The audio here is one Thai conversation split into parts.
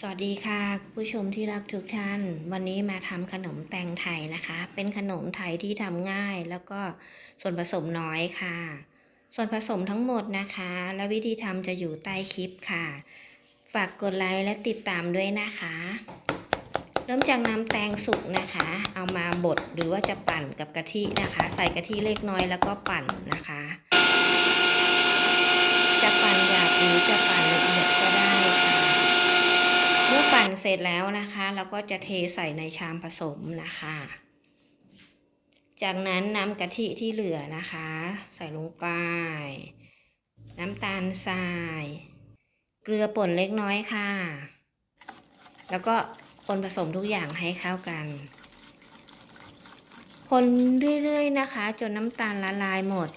สวัสดีค่ะคุณผู้ชมที่รักทุกท่าน วันนี้มาทำขนมแตงไทยนะคะ เป็นขนมไทยที่ทำง่ายแล้วก็ส่วนผสมน้อยค่ะ ส่วนผสมทั้งหมดนะคะ และวิธีทำจะอยู่ใต้คลิปค่ะ ฝากกดไลค์และติดตามด้วยนะคะ เริ่มจากน้ำแตงสุกนะคะ เอามาบดหรือว่าจะปั่นกับกะทินะคะ ใส่กะทิเล็กน้อยแล้วก็ปั่นนะคะ จะปั่นหยาบหรือจะปั่นละเอียดก็ได้ เสร็จแล้วนะคะเราก็จะเทใส่ในชามผสมนะคะ จากนั้นน้ำกะทิที่เหลือนะคะ ใส่ลงไป น้ำตาลทราย เกลือป่นเล็กน้อยค่ะ แล้วก็คนผสมทุกอย่างให้เข้ากัน คนเรื่อยๆนะคะ จนน้ำตาลละลายหมด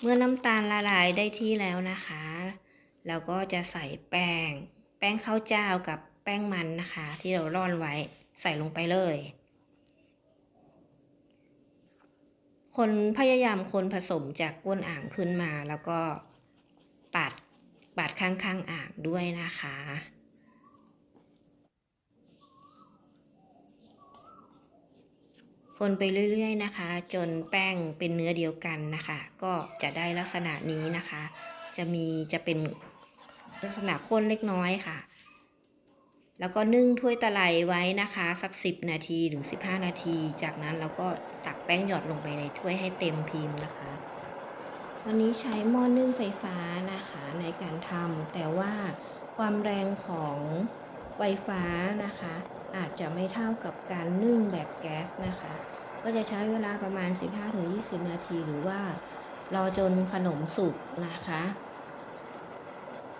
เมื่อน้ำตาลละลายได้ที่แล้วนะคะ เราก็จะใส่แป้ง แป้งข้าวเจ้ากับแป้งมันนะคะ ที่เราร่อนไว้ใส่ลงไปเลย คนพยายามคนผสมจากก้นอ่างขึ้นมาแล้วก็ปาดปาดข้างๆอ่างด้วยนะคะคนไปเรื่อยๆนะคะ จนแป้งเป็นเนื้อเดียวกันนะคะ ก็จะได้ลักษณะนี้นะคะ จะมีจะเป็น ลักษณะข้นเล็กน้อยค่ะ แล้วก็นึ่งถ้วยตะไลไว้นะคะ สัก 10 นาทีถึง15 นาที จากนั้นเราก็ตักแป้งหยอดลงไปในถ้วยให้เต็มพิมพ์นะคะ วันนี้ใช้หม้อนึ่งไฟฟ้านะคะในการทำแต่ว่าความแรงของไฟฟ้านะคะ อาจจะไม่เท่ากับการนึ่งแบบแก๊สนะคะ ก็จะใช้เวลาประมาณ 15-20 นาทีหรือว่ารอจนขนมสุกนะคะ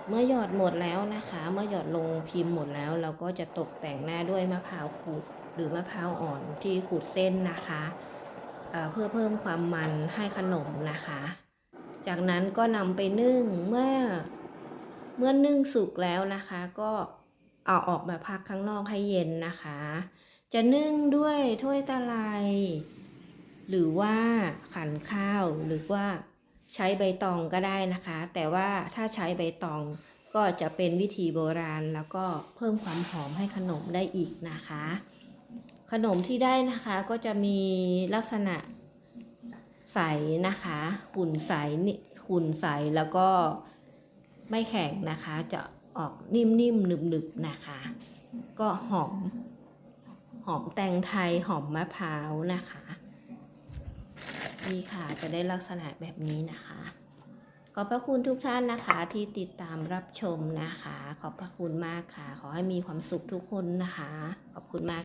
เมื่อหยอดหมดแล้วนะคะ เมื่อหยอดลงพิมพ์หมดแล้ว เราก็จะตกแต่งหน้าด้วยมะพร้าวขูดหรือมะพร้าวอ่อนที่ขูดเส้นนะคะเเพื่อเพิ่มความมันให้ขนมนะคะ จากนั้นก็นำไปนึ่งเมื่อเมื่อนึ่งสุกแล้วนะคะ ก็เอาออกมาพักข้างนอกให้เย็นนะคะ จะนึ่งด้วยถ้วยตะไลหรือว่าขันข้าวหรือว่า ใช้ใบตองก็ได้นะคะ แต่ว่าถ้าใช้ใบตองก็จะเป็นวิธีโบราณแล้วก็เพิ่มความหอมให้ขนมได้อีกนะคะ ขนมที่ได้นะคะก็จะมีลักษณะใสนะคะ ขุ่นใสนี่ขุ่นใสแล้วก็ไม่แข็งนะคะ จะออกนิ่มๆหนึบๆนะคะ ก็หอมหอมแตงไทยหอมมะพร้าวนะคะ นี่ค่ะจะได้ลักษณะแบบนี้นะคะ ขอบพระคุณทุกท่านนะคะที่ติดตามรับชมนะคะ ขอบพระคุณมากค่ะ ขอให้มีความสุขทุกคนนะคะ ขอบคุณมาก